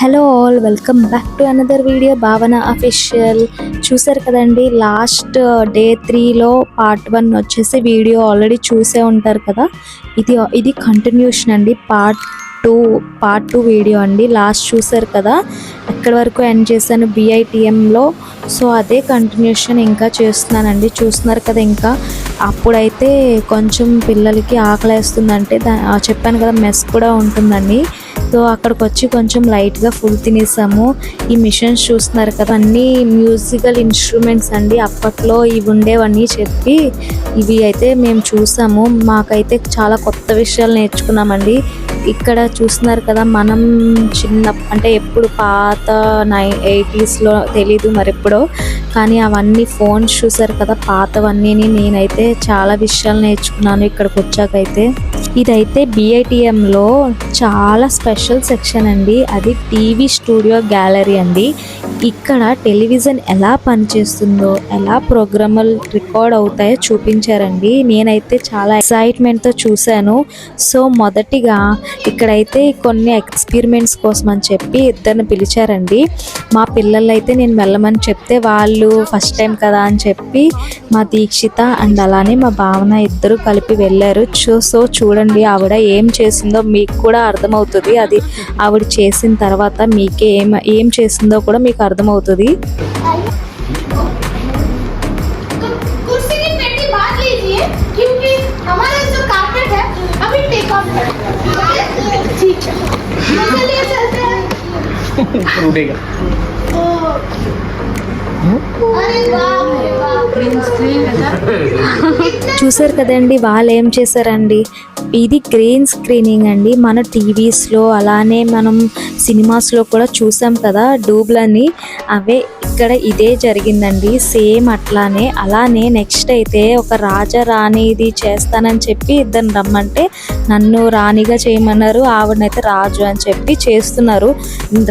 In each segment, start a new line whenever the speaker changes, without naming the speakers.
Hello all welcome back to another video Bhavana official. చూసారు కదండి last uh, day త్రీలో part one వచ్చేసి video already చూసే ఉంటారు కదా. ఇది ఇది కంటిన్యూషన్ అండి part two part two video అండి లాస్ట్ చూసారు కదా. ఎక్కడి వరకు ఎండ్ చేశాను బీఐటీఎంలో సో అదే కంటిన్యూషన్ ఇంకా చేస్తున్నానండి చూస్తున్నారు కదా ఇంకా. అప్పుడైతే కొంచెం పిల్లలకి ఆకలేస్తుందంటే దా చెప్పాను కదా మెస్ కూడా ఉంటుందండి. సో అక్కడికి వచ్చి కొంచెం లైట్గా ఫుల్ తినేసాము. ఈ మిషన్స్ చూస్తున్నారు కదా అన్నీ మ్యూజికల్ ఇన్స్ట్రుమెంట్స్ అండి. అప్పట్లో ఇవి ఉండేవన్నీ చెప్పి ఇవి అయితే మేము చూసాము. మాకైతే చాలా కొత్త విషయాలు నేర్చుకున్నామండి. ఇక్కడ చూస్తున్నారు కదా మనం చిన్న అంటే ఎప్పుడు పాత నై ఎయిటీస్లో తెలీదు మరి ఎప్పుడో కానీ అవన్నీ ఫోన్స్ చూసారు కదా పాతవన్నీ నేనైతే చాలా విషయాలు నేర్చుకున్నాను ఇక్కడికి వచ్చాకైతే ఇదైతే బిఐటిఎంలో చాలా స్పెషల్ సెక్షన్ అండి. అది టీవీ స్టూడియో గ్యాలరీ అండి. ఇక్కడ టెలివిజన్ ఎలా పనిచేస్తుందో ఎలా ప్రోగ్రాములు రికార్డ్ అవుతాయో చూపించారండి. నేనైతే చాలా ఎక్సైట్మెంట్తో చూశాను. సో మొదటిగా ఇక్కడైతే కొన్ని ఎక్స్పెరిమెంట్స్ కోసం అని చెప్పి ఇద్దరిని పిలిచారండి. మా పిల్లలైతే నేను వెళ్ళమని చెప్తే వాళ్ళు ఫస్ట్ టైం కదా అని చెప్పి మా దీక్షిత అండ్ అలానే మా భావన ఇద్దరు కలిపి వెళ్ళారు. చూ- సో చూడండి ఆవిడ ఏం చేసిందో మీకు కూడా అర్థమవుతుంది అది ఆవిడ చేసిన తర్వాత మీకే ఏం ఏం చేసిందో కూడా మీకు అర్థమవుతుంది
तो कुर्सी की पेटी बांध लीजिए क्योंकि हमारा जो कारपेट है अभी टेक ऑफ है ठीक है तो चलिए चलते हैं
टूटेगा
तो अरे बाप रे बाप कितने
చూసారు కదండి వాళ్ళు ఏం చేశారండి? ఇది గ్రీన్ స్క్రీనింగ్ అండి. మన టీవీస్లో అలానే మనం సినిమాస్లో కూడా చూసాం కదా డూబ్లని. అవే ఇక్కడ ఇదే జరిగిందండి. సేమ్ అట్లానే. అలానే నెక్స్ట్ అయితే ఒక రాజా రాణిది చేస్తానని చెప్పి ఇద్దరిని రమ్మంటే నన్ను రాణిగా చేయమన్నారు. ఆవిడనైతే రాజు అని చెప్పి చేస్తున్నారు.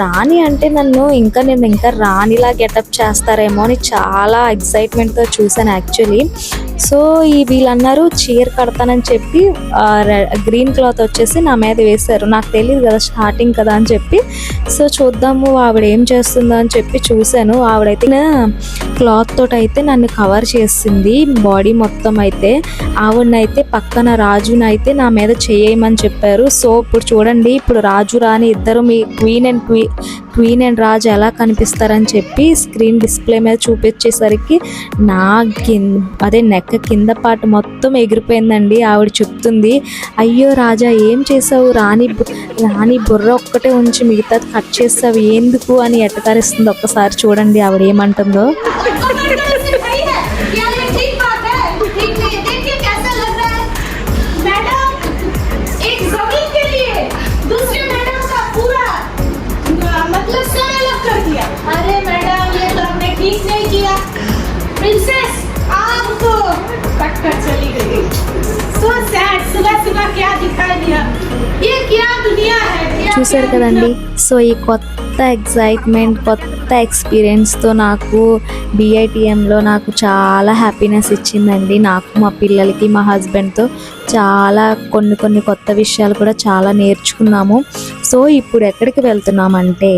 రాణి అంటే నన్ను ఇంకా నేను ఇంకా రాణిలా గెటప్ చేస్తారేమో అని చాలా ఎక్సైట్మెంట్తో చూశాను యాక్చువల్లీ. సో ఈ వీళ్ళు అన్నారు చీర కడతానని చెప్పి గ్రీన్ క్లాత్ వచ్చేసి నా మీద వేశారు. నాకు తెలియదు కదా స్టార్టింగ్ కదా అని చెప్పి. సో చూద్దాము ఆవిడ ఏం చేస్తుందో అని చెప్పి చూశాను. ఆవిడైతే క్లాత్ తోటి అయితే నన్ను కవర్ చేసింది బాడీ మొత్తం అయితే. ఆవిడనైతే పక్కన రాజునైతే నా మీద చేయమని చెప్పారు. సో ఇప్పుడు చూడండి ఇప్పుడు రాజు రాని ఇద్దరు మీ queen and queen queen and రాజు ఎలా కనిపిస్తారని చెప్పి స్క్రీన్ డిస్ప్లే మీద చూపించేసరికి నా అదే నెక్ కింద పాట మొత్తం ఎగిరిపోయిందండి. ఆవిడ చెప్తుంది అయ్యో రాజా ఏం చేసావు? రాణి రాణి బుర్ర ఒక్కటే ఉంచి మిగతా కట్ చేసావు ఎందుకు? అని ఎట్టకారిస్తుంది ఒక్కసారి చూడండి ఆవిడ ఏమంటుందో. చూసారు కదండి. సో ఈ కొత్త ఎగ్జైట్మెంట్ కొత్త కొత్త ఎక్స్పీరియన్స్తో నాకు బీఐటీఎంలో నాకు చాలా హ్యాపీనెస్ ఇచ్చిందండి. నాకు మా పిల్లలకి మా హస్బెండ్తో చాలా కొన్ని కొన్ని కొత్త విషయాలు కూడా చాలా నేర్చుకున్నాము. సో ఇప్పుడు ఎక్కడికి వెళ్తున్నామంటే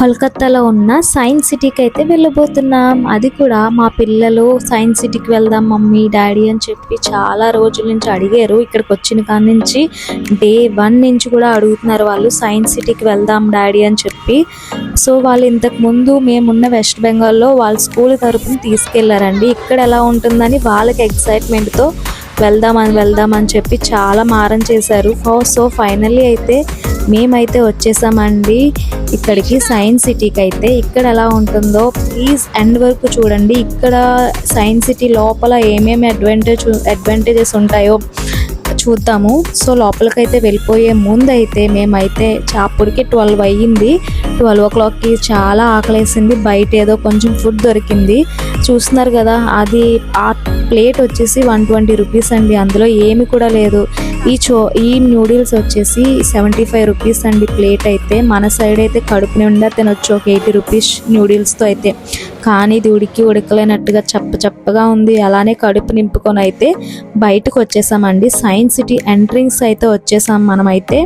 కలకత్తాలో ఉన్న సైన్స్ సిటీకి అయితే వెళ్ళబోతున్నాం. అది కూడా మా పిల్లలు సైన్స్ సిటీకి వెళ్దాం మమ్మీ డాడీ అని చెప్పి చాలా రోజుల నుంచి అడిగారు. ఇక్కడికి వచ్చిన కాడి నుంచి డే వన్ నుంచి కూడా అడుగుతున్నారు వాళ్ళు సైన్స్ సిటీకి వెళ్దాం డాడీ అని చెప్పి. సో వాళ్ళు ఇంతకు ముందు ముందు మేమున్న వెస్ట్ బెంగాల్లో వాళ్ళ స్కూల్ తరపున తీసుకెళ్ళారండి. ఇక్కడ ఎలా ఉంటుందని వాళ్ళకి ఎక్సైట్మెంట్తో వెళ్దామని వెళ్దామని చెప్పి చాలా మారం చేశారు. సో ఫైనల్లీ అయితే మేమైతే వచ్చేసామండి. ఇక్కడికి సైన్స్ సిటీకి అయితే ఇక్కడ ఎలా ఉంటుందో ప్లీజ్ ఎండ్ వరకు చూడండి. ఇక్కడ సైన్స్ సిటీ లోపల ఏమేమి అడ్వాంటేజ్ అడ్వాంటేజెస్ ఉంటాయో చూద్దాము. సో లోపలికైతే వెళ్ళిపోయే ముందు అయితే మేమైతే చాపుడికి ట్వెల్వ్ అయ్యింది. ట్వెల్వ్ ఓ క్లాక్కి చాలా ఆకలేసింది. బయట ఏదో కొంచెం ఫుడ్ దొరికింది. చూస్తున్నారు కదా అది ఆ ప్లేట్ వచ్చేసి వన్ ట్వంటీ రూపీస్ అండి. అందులో ఏమి కూడా లేదు. ఈ చో ఈ నూడిల్స్ వచ్చేసి సెవెంటీ ఫైవ్ రూపీస్ అండి ప్లేట్ అయితే. మన సైడ్ అయితే కడుపు నిండా తినొచ్చు ఒక ఎయిటీ రూపీస్ నూడిల్స్తో అయితే. కానీ ఇది ఉడికి ఉడకలేనట్టుగా చప్ప చప్పగా ఉంది. అలానే కడుపు నింపుకొని అయితే బయటకు వచ్చేసామండి. సైన్స్ సిటీ ఎంట్రింగ్స్ అయితే వచ్చేసాం మనమైతే.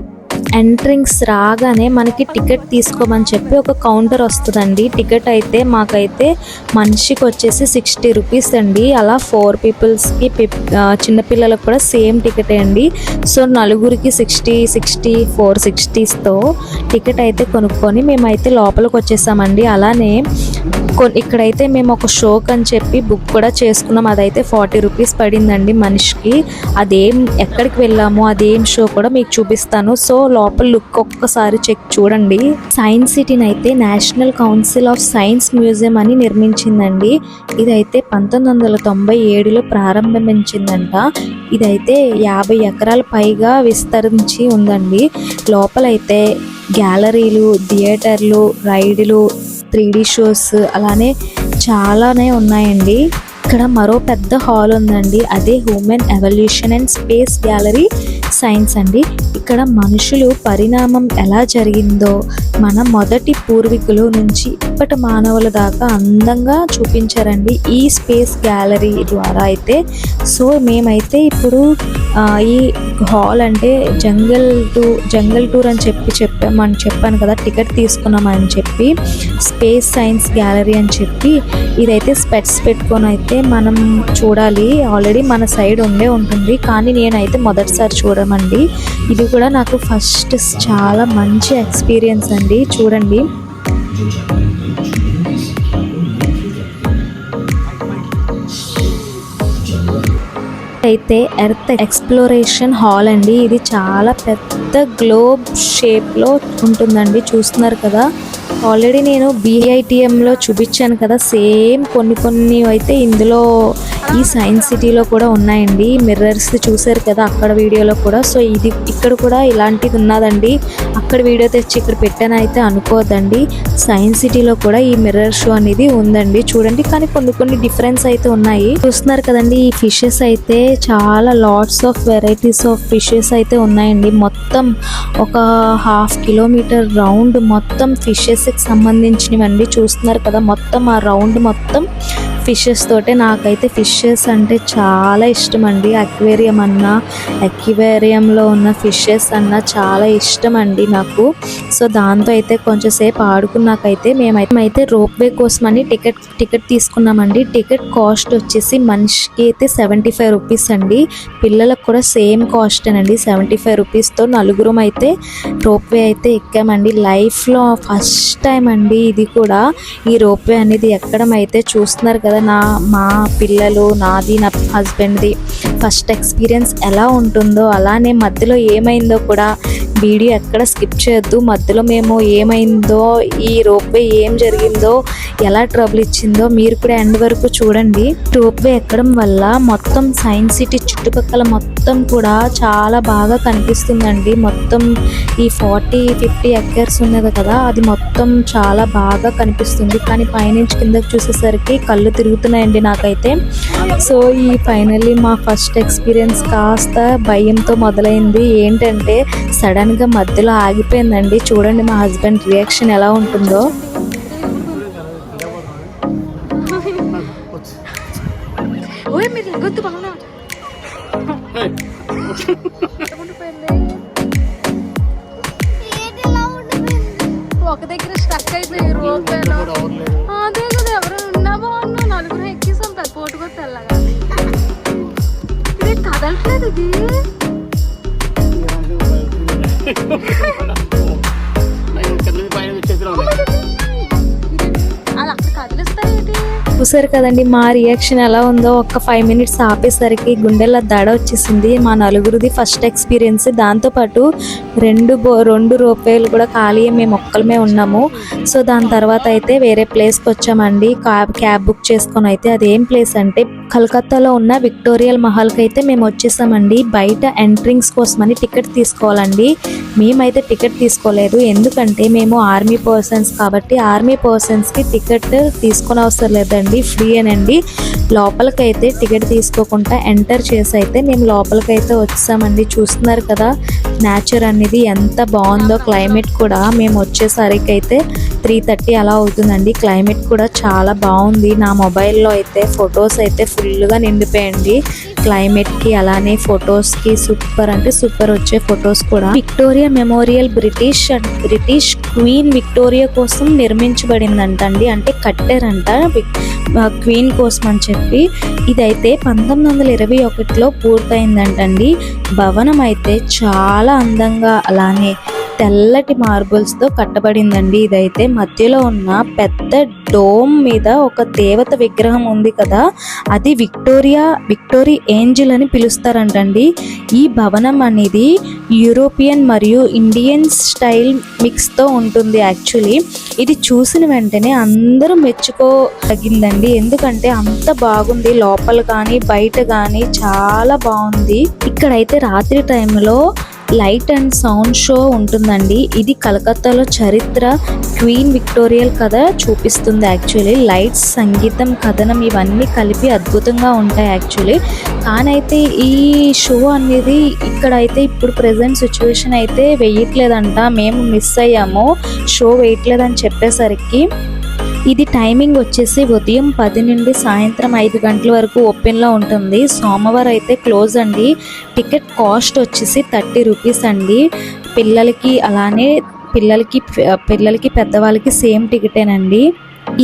ఎంట్రింగ్స్ రాగానే మనకి టికెట్ తీసుకోమని చెప్పి ఒక కౌంటర్ వస్తుందండి. టికెట్ అయితే మాకైతే మనిషికి వచ్చేసి సిక్స్టీ రూపీస్ అండి. అలా ఫోర్ పీపుల్స్కి చిన్నపిల్లలకు కూడా సేమ్ టికెట్ అండి. సో నలుగురికి సిక్స్టీ సిక్స్టీ ఫోర్ సిక్స్టీస్తో టికెట్ అయితే కొనుక్కొని మేమైతే లోపలికి వచ్చేసామండి. అలానే కొ- ఇక్కడైతే మేము ఒక షోక్ అని చెప్పి బుక్ కూడా చేసుకున్నాం. అదైతే ఫార్టీ రూపీస్ పడిందండి మనిషికి. అదేం ఎక్కడికి వెళ్ళాము అదేం షో కూడా మీకు చూపిస్తాను. సో లోపల లుక్ ఒక్కసారి చెక్ చూడండి. సైన్స్ సిటీని అయితే national council of science museum అని నిర్మించిందండి. ఇదైతే పంతొమ్మిది వందల తొంభై ఏడులో ప్రారంభించిందంట ఇదైతే యాభై ఎకరాల పైగా విస్తరించి ఉందండి. లోపలైతే గ్యాలరీలు థియేటర్లు రైడ్లు త్రీ డి షోస్ అలానే చాలానే ఉన్నాయండి. ఇక్కడ మరో పెద్ద హాల్ ఉందండి. అదే human evolution and space gallery. Science అండి. ఇక్కడ మనుషులు పరిణామం ఎలా జరిగిందో మన మొదటి పూర్వీకులు నుంచి ఇప్పటి మానవుల దాకా అందంగా చూపించారండి ఈ స్పేస్ గ్యాలరీ ద్వారా అయితే. సో మేమైతే ఇప్పుడు ఈ హాల్ అంటే జంగల్ టూ జంగల్ టూర్ అని చెప్పి చెప్పామని చెప్పాను కదా టికెట్ తీసుకున్నామని చెప్పి స్పేస్ సైన్స్ గ్యాలరీ అని చెప్పి ఇదైతే స్పెట్స్ పెట్టుకొని అయితే మనం చూడాలి. ఆల్రెడీ మన సైడ్ ఉండే ఉంటుంది కానీ నేనైతే మొదటిసారి చూడమండి. ఇది కూడా నాకు ఫస్ట్ చాలా మంచి ఎక్స్పీరియన్స్ అండి చూడండి. అయితే ఎర్త్ ఎక్స్ప్లోరేషన్ హాల్ అండి. ఇది చాలా పెద్ద గ్లోబ్ షేప్లో ఉంటుందండి. చూస్తున్నారు కదా. ఆల్రెడీ నేను బిఐటిఎంలో చూపించాను కదా. సేమ్ కొన్ని కొన్ని అయితే ఇందులో ఈ సైన్స్ సిటీలో కూడా ఉన్నాయండి. మిర్రర్స్ చూసారు కదా అక్కడ వీడియోలో కూడా. సో ఇది ఇక్కడ కూడా ఇలాంటిది ఉన్నదండి. అక్కడ వీడియో తెచ్చి ఇక్కడ పెట్టానైతే అనుకోవద్దండి సైన్స్ సిటీలో కూడా ఈ మిర్రర్ షో అనేది ఉందండి. చూడండి కానీ కొన్ని కొన్ని డిఫరెన్స్ అయితే ఉన్నాయి. చూస్తున్నారు కదండి ఈ ఫిషెస్ అయితే చాలా lots of varieties of fishes అయితే ఉన్నాయండి. మొత్తం ఒక హాఫ్ కిలోమీటర్ రౌండ్ మొత్తం ఫిషెస్కి సంబంధించినవండి. చూస్తున్నారు కదా మొత్తం ఆ రౌండ్ మొత్తం ఫిషెస్ తోటే నాకైతే ఫిషెస్ అంటే చాలా ఇష్టం అండి అక్వేరియం అన్నా అక్వేరియంలో ఉన్న ఫిషెస్ అన్నా చాలా ఇష్టం అండి నాకు. సో దాంతో అయితే కొంచెం సేపు ఆడుకున్నాకైతే మేమైతే అయితే రోప్వే కోసం అని టికెట్ టికెట్ తీసుకున్నామండి. టికెట్ కాస్ట్ వచ్చేసి మనిషికి అయితే సెవెంటీ ఫైవ్ రూపీస్ అండి. పిల్లలకు కూడా సేమ్ కాస్ట్ అండి సెవెంటీ ఫైవ్ రూపీస్తో నలుగురం అయితే రోప్వే అయితే ఎక్కామండి. లైఫ్లో ఫస్ట్ టైం అండి ఇది కూడా. ఈ రోప్వే అనేది ఎక్కడం అయితే చూస్తున్నారు కదా నా మా పిల్లలు నాది నా హస్బెండ్ది ఫస్ట్ ఎక్స్పీరియన్స్ ఎలా ఉంటుందో అలానే మధ్యలో ఏమైందో కూడా వీడియో ఎక్కడ స్కిప్ చేయొద్దు. మధ్యలో మేము ఏమైందో ఈ రోప్వే ఏం జరిగిందో ఎలా ట్రబుల్ ఇచ్చిందో మీరు కూడా ఎండ్ వరకు చూడండి. రోప్వే ఎక్కడం వల్ల మొత్తం సైన్స్ సిటీ చుట్టుపక్కల మొత్తం కూడా చాలా బాగా కనిపిస్తుందండి. మొత్తం ఈ ఫార్టీ ఫిఫ్టీ ఎకర్స్ ఉన్నది కదా అది మొత్తం చాలా బాగా కనిపిస్తుంది. కానీ పైనుంచి కిందకి చూసేసరికి కళ్ళు తిరుగుతున్నాయండి నాకైతే. సో ఈ ఫైనల్లీ మా ఫస్ట్ ఎక్స్పీరియన్స్ కాస్త భయంతో మొదలైంది. ఏంటంటే సడన్గా మధ్యలో ఆగిపోయిందండి. చూడండి మా హస్బెండ్ రియాక్షన్ ఎలా ఉంటుందో.
ఒక దగ్గర స్టక్ అయిపోయి అదే ఇది
చూసారు కదండి మా రియాక్షన్ ఎలా ఉందో ఒక ఫైవ్ మినిట్స్ ఆపేసరికి గుండెల్లో దడ వచ్చేసింది. మా నలుగురిది ఫస్ట్ ఎక్స్పీరియన్స్ దాంతోపాటు రెండు బో రెండు రూపాయలు కూడా ఖాళీ మేము ఒక్కలమే ఉన్నాము. సో దాని తర్వాత అయితే వేరే ప్లేస్కి వచ్చామండి. క్యాబ్ క్యాబ్ బుక్ చేసుకొని అయితే అది ఏం ప్లేస్ అంటే కలకత్తాలో ఉన్న విక్టోరియల్ మహల్కి అయితే మేము వచ్చేసామండి. బయట ఎంట్రింగ్స్ కోసమని టికెట్ తీసుకోవాలండి. మేమైతే టికెట్ తీసుకోలేదు. ఎందుకంటే మేము ఆర్మీ పర్సన్స్ కాబట్టి ఆర్మీ పర్సన్స్కి టికెట్ తీసుకొని అవసరం లేదండి. ఫ్రీ అనండి లోపలికైతే టికెట్ తీసుకోకుండా ఎంటర్ చేసి అయితే మేము లోపలికైతే వచ్చామండి చూస్తున్నారు కదా నేచర్ అనేది ఎంత బాగుందో క్లైమేట్ కూడా మేము వచ్చేసరికి అయితే త్రీ థర్టీ అలా అవుతుందండి. క్లైమేట్ కూడా చాలా బాగుంది. నా మొబైల్లో అయితే ఫొటోస్ అయితే ఫుల్గా నిండిపోయండి క్లైమేట్కి అలానే ఫొటోస్కి సూపర్ అంటే సూపర్ వచ్చే ఫొటోస్ కూడా. Victoria memorial British and British queen Victoria కోసం నిర్మించబడిందంట అండి. అంటే కట్టారంట క్వీన్ కోసం అని చెప్పి. ఇదైతే పంతొమ్మిది వందల ఇరవై ఒకటిలో పూర్తయిందంటండి భవనం అయితే చాలా అందంగా అలానే తెల్లటి మార్బుల్స్తో కట్టబడిందండి. ఇదైతే మధ్యలో ఉన్న పెద్ద డోమ్ మీద ఒక దేవత విగ్రహం ఉంది కదా అది విక్టోరియా విక్టోరీ ఏంజిల్ అని పిలుస్తారంటండి. ఈ భవనం అనేది యూరోపియన్ మరియు ఇండియన్ స్టైల్ మిక్స్తో ఉంటుంది యాక్చువల్లీ. ఇది చూసిన వెంటనే అందరూ మెచ్చుకోదగిందండి. ఎందుకంటే అంత బాగుంది. లోపల కానీ బయట కానీ చాలా బాగుంది. ఇక్కడైతే రాత్రి టైంలో లైట్ అండ్ సౌండ్ షో ఉంటుందండి. ఇది కలకత్తాలో చరిత్ర క్వీన్ విక్టోరియల్ కథ చూపిస్తుంది యాక్చువల్లీ. లైట్స్ సంగీతం కథనం ఇవన్నీ కలిపి అద్భుతంగా ఉంటాయి యాక్చువల్లీ. కానైతే ఈ షో అనేది ఇక్కడైతే ఇప్పుడు ప్రజెంట్ సిచ్యువేషన్ అయితే వేయట్లేదంట. మేము మిస్ అయ్యాము. షో వేయట్లేదని చెప్పేసరికి ఇది టైమింగ్ వచ్చేసి ఉదయం పది నుండి సాయంత్రం ఐదు గంటల వరకు ఓపెన్లో ఉంటుంది. సోమవారం అయితే క్లోజ్ అండి. టికెట్ కాస్ట్ వచ్చేసి థర్టీ రూపీస్ అండి. పిల్లలకి అలానే పిల్లలకి పిల్లలకి పెద్దవాళ్ళకి సేమ్ టికెటేనండి.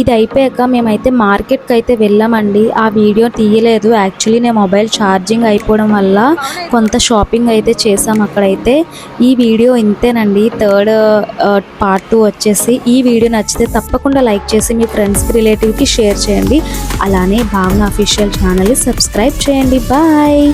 ఇది అయిపోయాక మేమైతే మార్కెట్కి అయితే వెళ్ళామండి. ఆ వీడియో తీయలేదు. యాక్చువల్లీ నేను మొబైల్ ఛార్జింగ్ అయిపోవడం వల్ల కొంత షాపింగ్ అయితే చేసాం అక్కడైతే. ఈ వీడియో ఇంతేనండి. థర్డ్ పార్ట్ టూ వచ్చేసి. ఈ వీడియో నచ్చితే తప్పకుండా లైక్ చేసి మీ ఫ్రెండ్స్కి రిలేటివ్కి షేర్ చేయండి. అలానే భావన అఫీషియల్ ఛానల్ని సబ్స్క్రైబ్ చేయండి. బాయ్!